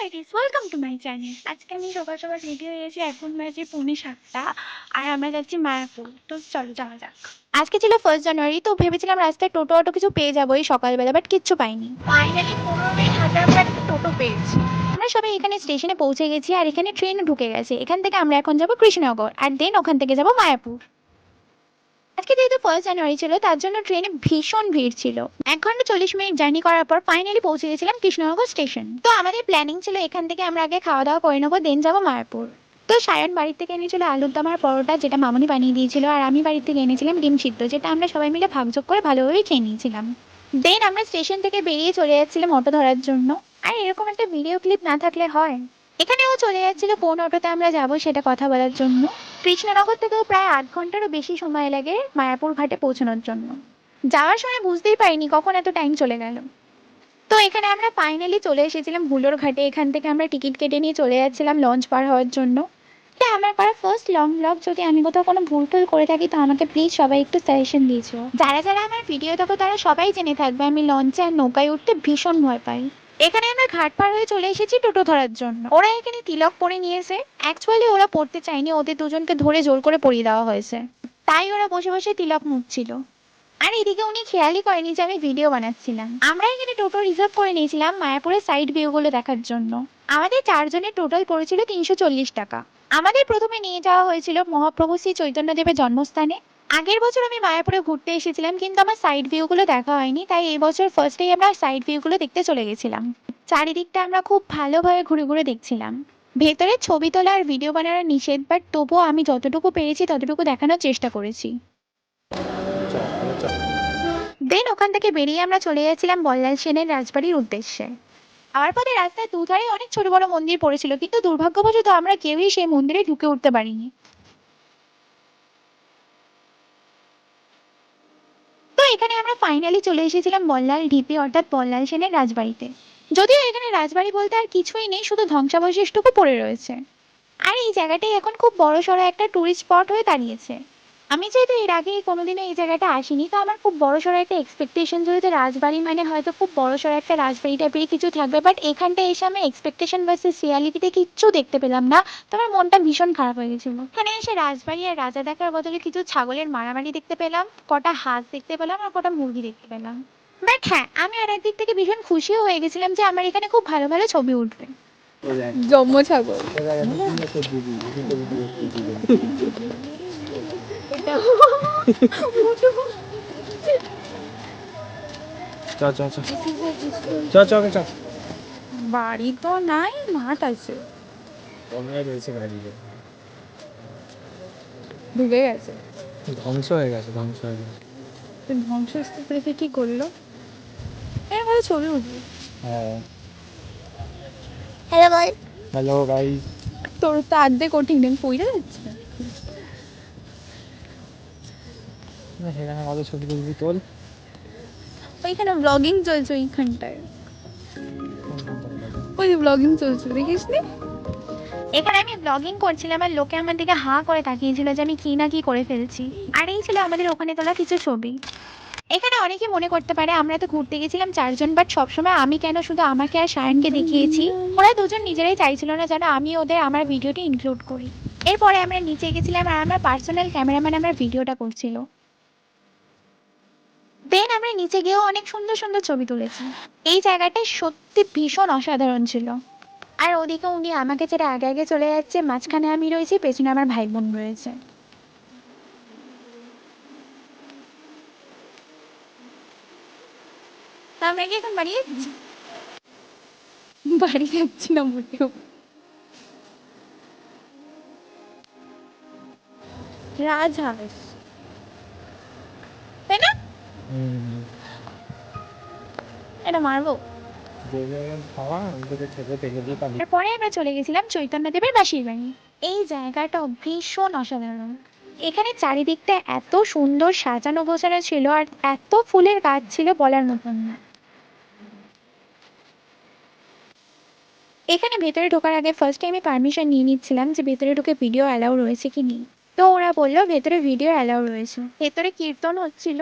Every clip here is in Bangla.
Guys welcome to my channel আজকে আমি সকাল সকাল রেডি হয়ে গেছি এখন বাজে পৌনে সাতটা আর আমরা যাচ্ছি মায়াপুর। তো চলো যাওয়া যাক। আজকে ছিল ফার্স্ট জানুয়ারি তো ভেবেছিলাম রাস্তায় টোটো অটো কিছু পেয়ে যাব এই সকালবেলা বাট কিচ্ছু পাইনি। ফাইনালি পনেরো মিনিট হাজার একটা টোটো পেয়েছি। আমরা সবাই এখানে স্টেশনে পৌঁছে গেছি আর এখানে ট্রেন ঢুকে গেছে। এখান থেকে আমরা এখন যাব কৃষ্ণনগর আর দেন ওখান থেকে যাব মায়াপুর। আজকে যেহেতু ফার্স্ট জানুয়ারি ছিল, তার জন্য ট্রেনে ভীষণ ভিড় ছিল। এক ঘণ্টা চল্লিশ মিনিট জার্নি করার পর ফাইনালি পৌঁছে গেছিলাম কৃষ্ণনগর স্টেশন তো আমাদের প্ল্যানিং ছিল এখান থেকে আমরা আগে খাওয়া দাওয়া করে নেব দেন যাব মায়াপুর। তো সায়ন বাড়ির থেকে এনেছিল আলুর দম আর পরোটা, যেটা মামনি বানিয়ে দিয়েছিল, আর আমি বাড়ির থেকে এনেছিলাম ডিম সিদ্ধ, যেটা আমরা সবাই মিলে ভাগযোগ করে ভালোভাবে খেয়ে নিয়েছিলাম। দেন আমরা স্টেশন থেকে বেরিয়ে চলে যাচ্ছিলাম অটো ধরার জন্য। আর এরকম একটা ভিডিও ক্লিপ না থাকলে হয়। এখানেও চলে যাচ্ছিল অটোতে আমরা যাব সেটা কথা বলার জন্য। কৃষ্ণনগর থেকেও প্রায় আধ ঘন্টারও বেশি সময় লাগে মায়াপুর ঘাটে পৌঁছানোর জন্য। যাওয়ার সময় বুঝতেই পারিনি কখন এত টাইম চলে গেল। তো এখানে আমরা ফাইনালি চলে এসেছিলাম ভুলোর ঘাটে। এখান থেকে আমরা টিকিট কেটে নিয়ে চলে যাচ্ছিলাম লঞ্চ পার হওয়ার জন্য। আমার করা ফার্স্ট লং ব্লগ যদি আমি কোথাও কোনো ভুল টুল করে থাকি, তো আমাকে প্লিজ সবাই একটু সাজেশন দিয়েছ। যারা যারা আমার ভিডিও দেখো, তারা সবাই জেনে থাকবে, আমি লঞ্চে আর নৌকায় উঠতে ভীষণ ভয় পাই। এখানে আমরা ঘাট পার হয়ে চলে এসেছি টোটো ধরার জন্য। ওরা এখানে তিলক পরে নিয়েছে। অ্যাকচুয়ালি ওরা পড়তে চায়নি, ওদের দুজনকে ধরে জোর করে পরিয়ে দেওয়া হয়েছে। তাই ওরা বসে বসে তিলক মুছছিল আর এদিকে উনি খেয়ালই করেনি যে আমি ভিডিও বানাচ্ছিলাম। আমরা এখানে টোটো রিজার্ভ করে নিয়েছিলাম মায়াপুরের সাইড ভিউগুলো দেখার জন্য। আমাদের চারজনের টোটাল পড়েছিল তিনশো চল্লিশ টাকা। আমাদের প্রথমে নিয়ে যাওয়া হয়েছিল মহাপ্রভু শ্রী চৈতন্যদেবের জন্মস্থানে। আগের বছর আমি মায়াপুরে ঘুরতে এসেছিলাম, কিন্তু আমার সাইড ভিউগুলো দেখা হয়নি, তাই এই বছর ফার্স্টেই আমরা সাইড ভিউগুলো দেখতে চলে গেছিলাম। চারিদিকটা আমরা খুব ভালোভাবে ঘুরে ঘুরে দেখছিলাম। ভেতরে ছবি তোলা আর ভিডিও বানানো নিষেধ বাট তবুও আমি যতটুকু পেরেছি ততটুকু দেখানোর চেষ্টা করেছি। দেন ওখান থেকে বেরিয়ে আমরা চলে যাচ্ছিলাম বল্লাল সেনের রাজবাড়ির উদ্দেশ্যে। আমার পথে রাস্তায় দুধারে অনেক ছোট বড় মন্দির পড়েছিল, কিন্তু দুর্ভাগ্যবশত আমরা কেউই সেই মন্দিরে ঢুকে উঠতে পারিনি। এখানে আমরা ফাইনালি চলে এসেছিলাম বল্লাল ঢিপি অর্থাৎ বল্লাল সেনের রাজবাড়িতে। যদিও এখানে রাজবাড়ি বলতে আর কিছুই নেই, শুধু ধ্বংসাবশেষটুকু পড়ে রয়েছে। আর এই জায়গাটাই এখন খুব বড় সড়ো একটা টুরিস্ট স্পট হয়ে দাঁড়িয়েছে। আমি যেহেতু এর আগে কোনোদিনও এই জায়গাটা আসিনি তো আমার খুব বড় সড়ো একটা এক্সপেকটেশন ছিল যে রাজবাড়ি মানে হয়তো খুব বড় সড়ো একটা রাজবাড়ি টাইপেরই কিছু থাকবে বাট এখানটা এসে আমি এক্সপেকটেশন ভার্সেস রিয়ালিটিতে কিচ্ছু দেখতে পেলাম না তো আমার মনটা ভীষণ খারাপ হয়ে গেছিল। এখানে এসে রাজবাড়ি আর রাজা দেখার বদলে কিছু ছাগলের মারামারি দেখতে পেলাম কটা হাঁস দেখতে পেলাম আর কটা মুরগি দেখতে পেলাম। বাট হ্যাঁ আমি আর একদিক থেকে ভীষণ খুশিও হয়ে গেছিলাম যে আমার এখানে খুব ভালো ভালো ছবি উঠবে। জম্ম ছাগল। চ চ চ। চ চ চ। বাড়ি তো নাই মাঠ আছে। কমে রয়েছে গাড়িতে ডুবে গেছে। ধ্বংস হয়ে গেছে ধ্বংস হয়ে গেছে। ধ্বংসস্তূপ রেখে কি করল? এর মধ্যে ছবি উঠবে। হ্যাঁ। হ্যালো বল হ্যালো গাইস তোর তো আর্ধেক কঠিন আমি পইরে যাচ্ছে সেখানে কত ছবি তুলবি তোল। ওইখানে ব্লগিং চলছে ওইখানটায়। ওই ব্লগিং চলছে দেখিস নি? এখানে আমি ব্লগিং করছিলাম আর লোকে আমার দিকে হাঁ করে তাকিয়েছিল যে আমি কি না কি করে ফেলছি। আর এই ছিল আমাদের ওখানে তোলা কিছু ছবি। এখানে অনেকে মনে করতে পারে আমরা তো ঘুরতে গেছিলাম চারজন বাট সবসময় আমি কেন শুধু আমাকে আর সায়নকে দেখিয়েছি? ওরা দুজন নিজেরাই চাইছিল না যেন আমি ওদের আমার ভিডিওটি ইনক্লুড করি। এরপরে আমরা নিচে গেছিলাম আর আমার পার্সোনাল ক্যামেরাম্যান আমার ভিডিওটা করছিল। দেন আমরা নিচে গিয়েও অনেক সুন্দর সুন্দর ছবি তুলেছি। এই জায়গাটা সত্যি ভীষণ অসাধারণ ছিল। আর ওদিকে উনি আমাকে ছেড়ে আগে আগে চলে যাচ্ছে, মাঝখানে আমি রয়েছি, পেছনে আমার ভাই বোন রয়েছে আমরা কি এখন বাড়ি যাচ্ছি? বাড়ি যাচ্ছি না মোটেও। রাজহাঁস তাই না হুম এটা মারবো যে জায়গায় খাওয়া ওইটাকে ছেড়ে ফেলে দিয়ে পালিয়ে এরপরে আমরা চলে গেছিলাম চৈতন্যদেবের বাসির বাড়ি। এই জায়গাটা ভীষণ অসাধারণ। এখানে চারিদিকটা এত সুন্দর সাজানো গোছানো ছিল আর এত ফুলের গাছ ছিল বলার মতন না। এখানে ভেতরে ঢোকার আগে ফার্স্ট টাইমে পারমিশন নিয়ে নিচ্ছিলাম যে ভেতরে ঢুকে ভিডিও অ্যালাউ রয়েছে কি নেই। তো ওরা বলল ভেতরে ভিডিও অ্যালাউ রয়েছে। ভেতরে কীর্তন হচ্ছিল।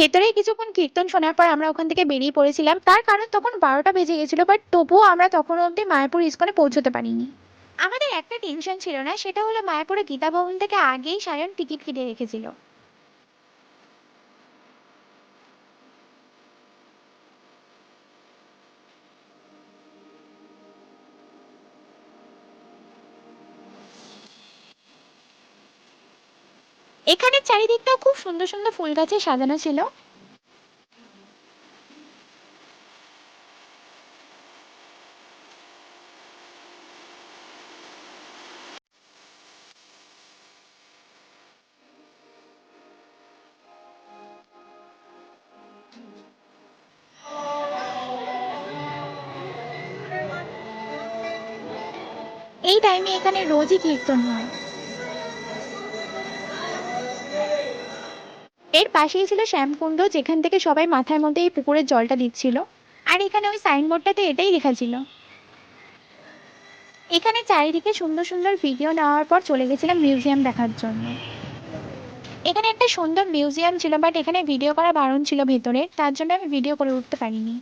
ভেতরে কিছু কীর্তন শোনার পর আমরা ওখান থেকে বেরিয়ে পড়েছিলাম। তার কারণ তখন বারোটা বেজে গেছিল বাট তবুও আমরা তখন অবধি মায়াপুর ইস্কনে পৌঁছতে পারিনি। আমাদের একটা টেনশন ছিল না, সেটা হলো মায়াপুরে গীতা ভবন থেকে আগেই সায়ন টিকিট কেটে রেখেছিল। এখানে চারিদিকটাও খুব সুন্দর সুন্দর ফুল গাছে সাজানো ছিল। এই টাইমে এখানে রোজই কীর্তন হয়। এর পাশেই ছিল শ্যামকুণ্ড, যেখান থেকে সবাই মাথার মধ্যে এই পুকুরের জলটা দিচ্ছিল। আর এখানে ওই সাইনবোর্ডটাতে এটাই লেখা ছিল। এখানে চারিদিকে সুন্দর সুন্দর ভিডিও নেওয়ার পর চলে গেছিলাম মিউজিয়াম দেখার জন্য। এখানে একটা সুন্দর মিউজিয়াম ছিল বাট এখানে ভিডিও করা বারণ ছিল ভেতরে, তার জন্য আমি ভিডিও করে উঠতে পারিনি।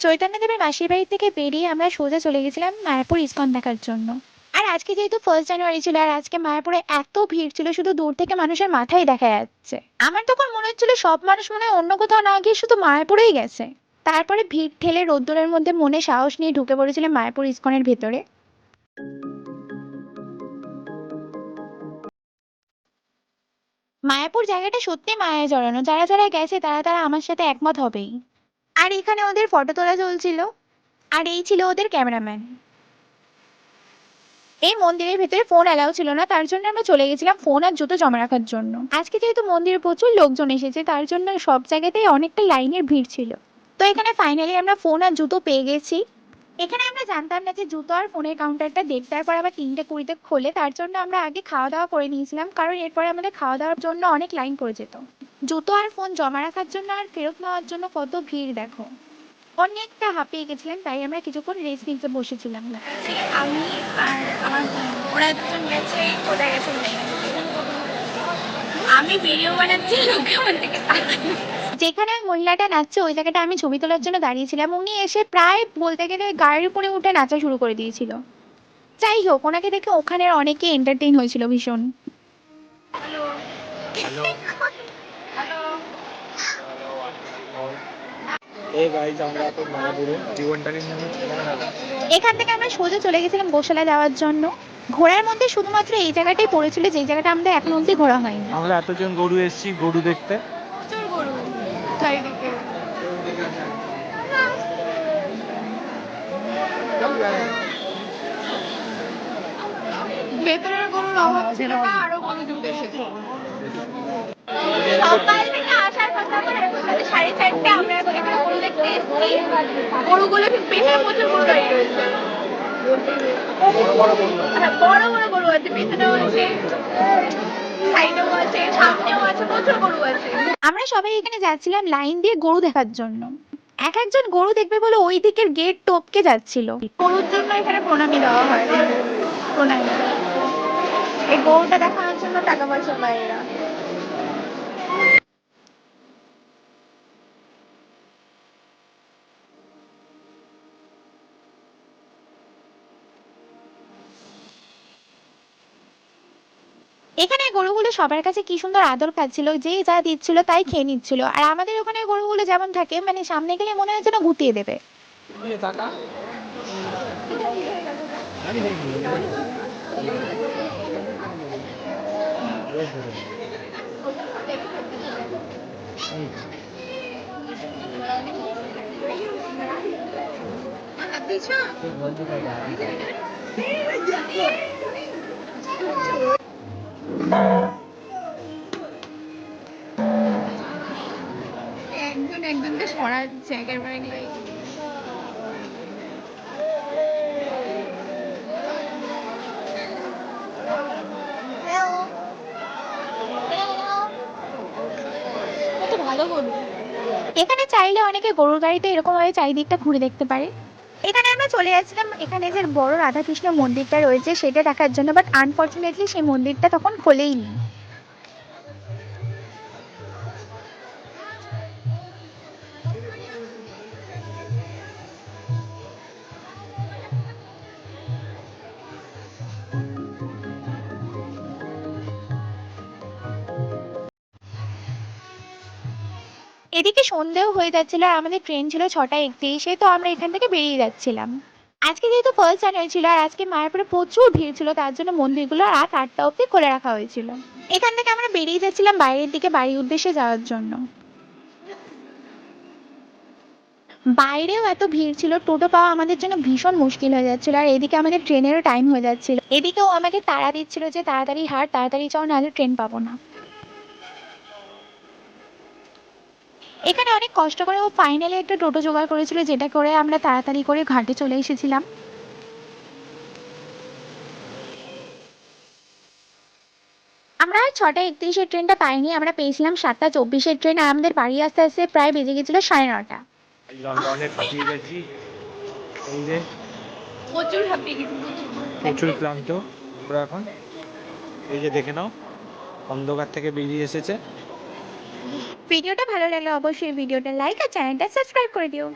চৈতন্যদেবের মাসির বাড়ি থেকে বেরিয়ে আমরা সোজা চলে গেছিলাম মায়াপুর ইস্কন দেখার জন্য। আর আজকে যেহেতু ফার্স্ট জানুয়ারি ছিল আর আজকে মায়াপুরে এত ভিড় ছিল, শুধু দূর থেকে মানুষের মাথায় দেখা যাচ্ছে। আমার তখন মনে হচ্ছিল সব মানুষ মনে হয় অন্য কোথাও না গিয়ে শুধু মায়াপুরেই গেছে। তারপরে ভিড় ঠেলে রোদ্দুরের মধ্যে মনে সাহস নিয়ে ঢুকে পড়েছিল মায়াপুর ইস্কনের ভেতরে। মায়াপুর জায়গাটা সত্যি মায়ায় জড়ানো। যারা যারা গেছে তারা তারা আমার সাথে একমত হবেই। আর এখানে ওদের ফটো তোলা চলছিল। আর এই ছিল ওদের ক্যামেরাম্যান। এই মন্দিরের ভেতরে ফোন অ্যালাউ ছিল না, তার জন্য আমরা চলে গেছিলাম ফোন আর জুতো জমা রাখার জন্য। আজকে যেহেতু মন্দিরে প্রচুর লোকজন এসেছে, তার জন্য সব জায়গাতেই অনেকটা লাইনের ভিড় ছিল। তো এখানে ফাইনালি আমরা ফোন আর জুতো পেয়ে গেছি। এখানে আমরা জানতাম না যে জুতো আর ফোনের কাউন্টারটা দেড়টার পর আবার তিনটে কুড়িতে খোলে, তার জন্য আমরা আগে খাওয়া দাওয়া করে নিয়েছিলাম, কারণ এরপরে আমাদের খাওয়া দাওয়ার জন্য অনেক লাইন পড়ে যেত। জুতো আর ফোন জমা রাখার জন্য আর ফেরত নেওয়ার জন্য কত ভিড়, দেখো। অনেকটা হাঁপিয়ে গেছিলেন তাই আমরা কিছুক্ষণ রেস্ট নিতে বসেছিলাম। না আমি আর আমার ওরা দুজন গেছে গেছে আমি ভিডিও বানাচ্ছি, লোকে আমার। যেখানে ওই মহিলাটা নাচছে ওই জায়গাটা আমি ছবি তোলার জন্য দাঁড়িয়েছিলাম। উনি এসে প্রায় বলতে গেলে গাড়ির উপরে উঠে নাচা শুরু করে দিয়েছিল। যাই হোক ওনাকে দেখে ওখানের অনেকে এন্টারটেইন হয়েছিল ভীষণ। এই গাইজ আমরা এখন থেকে আমরা সোজা চলে গেছিলাম গোশালা যাওয়ার জন্য। ঘোরার মধ্যে শুধুমাত্র এই জায়গাটাই পড়েছিল যে জায়গাটা আমাদের এখন অবধি ঘোরা হয়নি। আমরা এতজন গরু এসেছি গরু দেখতে। চারিদিকে ভেতরের গরুর অভাব ছিল না আরও গরু ঢুকে এসেছে। সকাল থেকে আসার কথা বলে সাড়ে চারটে আমরা এখানে গরু দেখতে এসেছি। গরুগুলো পেছনে প্রচুর গরু দাঁড়িয়ে রয়েছে। হ্যাঁ, বড় বড় গরু আছে পেছনেও আছে। সাইডেও আছে সামনেও আছে প্রচুর গরু আছে। আমরা সবাই এখানে যাচ্ছিলাম লাইন দিয়ে গরু দেখার জন্য। এক একজন গরু দেখবে বলে ওই দিকের গেট টপকে যাচ্ছিল। গরুর জন্য এখানে প্রণামী দেওয়া হয়। প্রণামী। এই গরুটা দেখানোর জন্য টাকা পয়সা পায় এরা। এখানে গরুগুলো সবার কাছে কি সুন্দর আদর খাচ্ছিল যে যা দিচ্ছিল তাই খেয়ে নিচ্ছিল। আর আমাদের ওখানে গরুগুলো যেমন থাকে মানে সামনে গেলে মনে হয় যেন গুটিয়ে দেবে। একজন একজনকে সরাচ্ছে এখানে চাইলে অনেকে গরুর গাড়িতে এরকম ভাবে চারিদিকটা ঘুরে দেখতে পারে। এখানে আমরা চলে যাচ্ছিলাম, এখানে যে বড় রাধাকৃষ্ণ মন্দিরটা রয়েছে, সেটা দেখার জন্য বাট আনফর্চুনেটলি সেই মন্দিরটা তখন খোলেইনি। এদিকে সন্ধেও হয়ে যাচ্ছিল আর আমাদের ট্রেন ছিল ছটা একত্রিশে, তো আমরা এখান থেকে বেরিয়ে যাচ্ছিলাম। আজকে যেহেতু ফার্স্ট জানুয়ারি ছিল আর আজকে মায়াপুরে প্রচুর ভিড় ছিল, তার জন্য মন্দিরগুলো রাত আটটা অবধি খুলে রাখা হয়েছিল। এখান থেকে আমরা বেরিয়ে যাচ্ছিলাম বাইরের দিকে বাড়ির উদ্দেশ্যে যাওয়ার জন্য। বাইরেও এত ভিড় ছিল, টোটো পাওয়া আমাদের জন্য ভীষণ মুশকিল হয়ে যাচ্ছিল আর এদিকে আমাদের ট্রেনেরও টাইম হয়ে যাচ্ছিল। এদিকেও আমাকে তাড়া দিচ্ছিল যে তাড়াতাড়ি হার তাড়াতাড়ি যাও নাহলে ট্রেন পাবো না। এখানে অনেক কষ্ট করে ও ফাইনালি একটা টোটো জোগাড় করেছিল যেটা করে আমরা তাড়াতাড়ি করে ঘাটে চলে এসেছিলাম। আমরা ছটা একত্রিশের ট্রেনটা পাইনি আমরা পেয়েছিলাম সাতটা চব্বিশের ট্রেন আর আমাদের বাড়ি আসতে আসতে প্রায় বেজে গেছিল সাড়ে নটা। প্রচুর ক্লান্ত। আমরা এখন এই যে দেখে নাও অন্ধকার থেকে বেরিয়ে এসেছে। ভিডিওটা ভালো লাগলে অবশ্যই ভিডিওটা লাইক আর চ্যানেলটা সাবস্ক্রাইব করে দিও।